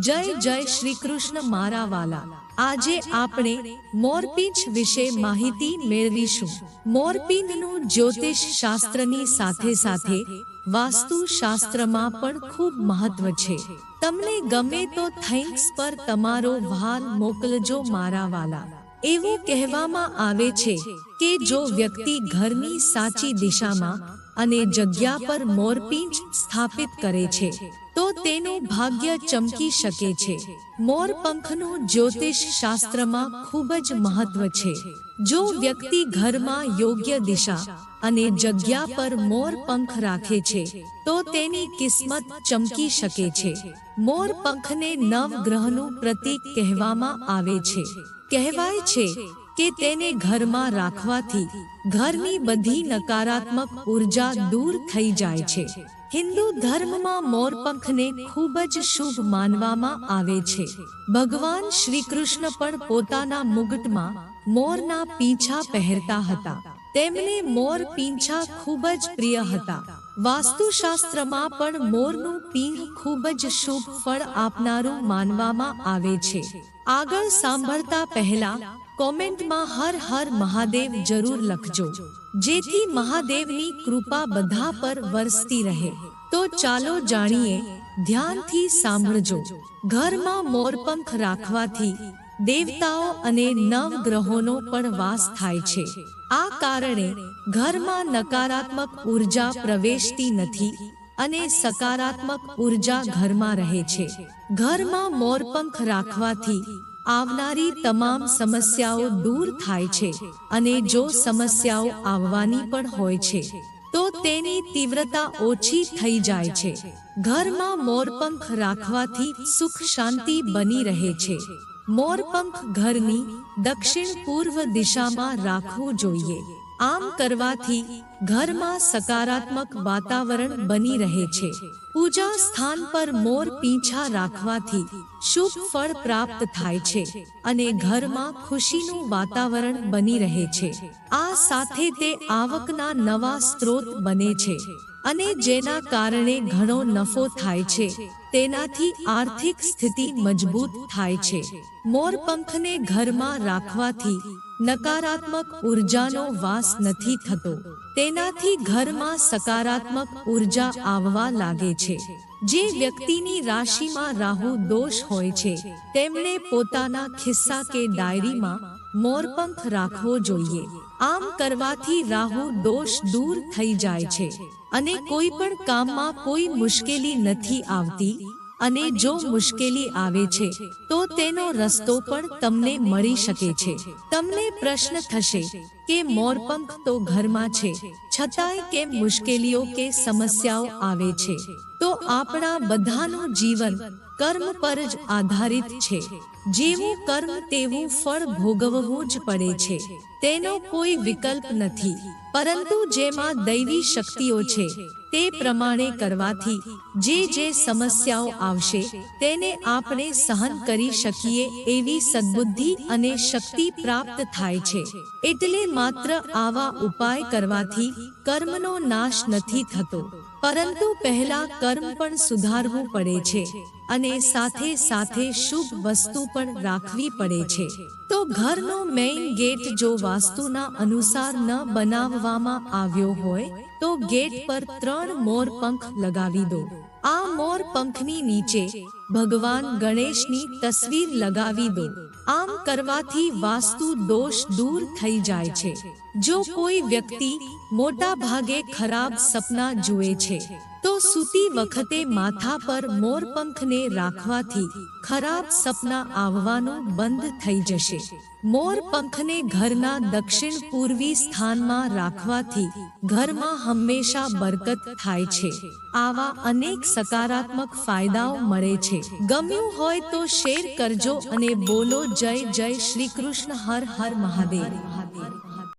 જય જય શ્રી કૃષ્ણ મારા વાલા. આજે આપણે મોરપીંછ વિશે માહિતી મેળવીશું. મોરપીંછનું જ્યોતિષ શાસ્ત્રની સાથે સાથે વાસ્તુ શાસ્ત્રમાં પણ ખૂબ મહત્વ છે. તમને ગમે તો થેન્ક્સ પર તમારો ભાર મોકલજો મારા વાલા. એવું કહેવામાં આવે છે કે જો વ્યક્તિ ઘરની સાચી દિશામાં અને જગ્યા પર મોરપીંછ સ્થાપિત કરે છે તો તેનું ભાગ્ય ચમકી શકે છે. મોરપંખનું જ્યોતિષ શાસ્ત્રમાં ખૂબ જ મહત્વ છે. જો વ્યક્તિ ઘરમાં યોગ્ય દિશા અને જગ્યા પર મોર પંખ રાખે છે, તો તેની કિસ્મત ચમકી શકે છે. મોર પંખને નવ ગ્રહનું પ્રતીક કહેવામાં આવે છે. કહેવાય છે કે તેને ઘરમાં રાખવાથી ઘરની બધી નકારાત્મક ઊર્જા દૂર થઈ જાય છે. હિન્દુ ધર્મમાં મોરપંખને ખૂબ જ શુભ માનવામાં આવે છે. ભગવાન શ્રી કૃષ્ણ પણ પોતાના મુગટમાં મોરના પીંછા પહેરતા હતા. તેમને મોર પીંછા ખૂબ જ પ્રિય હતા. વાસ્તુશાસ્ત્રમાં પણ મોરનું પીંછ ખૂબ જ શુભ ફળ આપનારું માનવામાં આવે છે. આગળ સાંભળતા પહેલા કોમેન્ટમાં હર હર મહાદેવ જરૂર લખજો. જેથી મહાદેવની કૃપા બધા પર વરસતી રહે. તો ચાલો જાણીએ, ધ્યાનથી સાંભળજો. ઘરમાં મોરપંખ રાખવાથી દેવતાઓ અને નવ ગ્રહોનો પણ વાસ થાય છે. આ કારણે ઘરમાં નકારાત્મક ઊર્જા પ્રવેશતી નથી અને સકારાત્મક ઊર્જા ઘરમાં રહે છે. ઘરમાં મોરપંખ રાખવાથી આવનારી તમામ સમસ્યાઓ દૂર થાય છે અને જો સમસ્યાઓ આવવાની પણ હોય છે, તો તેની તીવ્રતા ઓછી થઈ જાય છે. ઘરમાં મોરપંખ રાખવાથી સુખ શાંતિ બની રહે છે. મોરપંખ ઘરની દક્ષિણ પૂર્વ દિશામાં રાખવું જોઈએ. આમ કરવાથી ઘરમાં સકારાત્મક વાતાવરણ બની રહે છે. પૂજા સ્થાન પર મોર પીંછા રાખવાથી શુભ ફળ પ્રાપ્ત થાય છે અને ઘરમાં ખુશીનું વાતાવરણ બની રહે છે. આ સાથે તે આવકના નવા સ્ત્રોત બને છે અને જેના કારણે ઘણો નફો થાય છે. તેનાથી આર્થિક સ્થિતિ મજબૂત થાય છે. મોરપંખને ઘરમાં રાખવાથી નકારાત્મક ઉર્જાનો વાસ નથી થતો. તેનાથી ઘરમાં સકારાત્મક ઊર્જા આવવા લાગે છે. જે વ્યક્તિની રાશિમાં રાહુ દોષ હોય છે, તેમણે પોતાના ખિસ્સા કે ડાયરીમાં મોરપંખ રાખવો જોઈએ. આમ કરવાથી રાહુ દોષ દૂર થઈ જાય છે. અને કોઈ પણ કામમાં કોઈ મુશ્કેલી નથી આવતી અને જો મુશ્કેલી આવે છે, તો તેનો રસ્તો પણ તમને મળી શકે છે. તમને પ્રશ્ન થશે કે મોરપંખ તો ઘરમાં છે, છતાંય કેમ મુશ્કેલીઓ કે સમસ્યાઓ આવે છે? તો આપણા બધાનું જીવન કર્મ પર જ આધારિત છે. જેવું કર્મ તેવું ફળ ભોગવવું જ પડે છે. તેનો કોઈ વિકલ્પ નથી. પરંતુ જેમાં દૈવી શક્તિઓ છે તે પ્રમાણે કરવાથી જે જે સમસ્યાઓ આવશે, તેને આપણે સહન કરી શકીએ એવી સદબુદ્ધિ અને શક્તિ પ્રાપ્ત થાય છે. એટલે માત્ર આવા ઉપાય કરવાથી કર્મનો નાશ નથી થતો. પરંતુ પહેલા કર્મ પણ સુધારવું પડે છે. અને સાથે સાથે શુભ વસ્તુ પણ રાખવી પડે છે. તો ઘરનો મેઇન ગેટ જો વાસ્તુના અનુસાર ન બનાવવામાં આવ્યો હોય, તો ગેટ પર ત્રણ મોર પંખ લગાવી દો. આ મોર પંખની નીચે ભગવાન ગણેશની તસવીર લગાવી દો. આમ કરવાથી વાસ્તુ દોષ દૂર થઈ જાય છે. જો કોઈ વ્યક્તિ મોટા ભાગે ખરાબ સપના જુએ છે તો સૂતી વખતે માથા પર મોરપંખને રાખવાથી ખરાબ સપના આવવાનું બંધ થઈ જશે. મોરપંખને ઘરના દક્ષિણ પૂર્વી સ્થાનમાં રાખવાથી ઘરમાં હંમેશા બરકત થાય છે. આવા અનેક સકારાત્મક ફાયદાઓ મળે છે. ગમ્યું હોય તો શેર કરજો અને બોલો જય જય શ્રી કૃષ્ણ, હર હર મહાદેવ.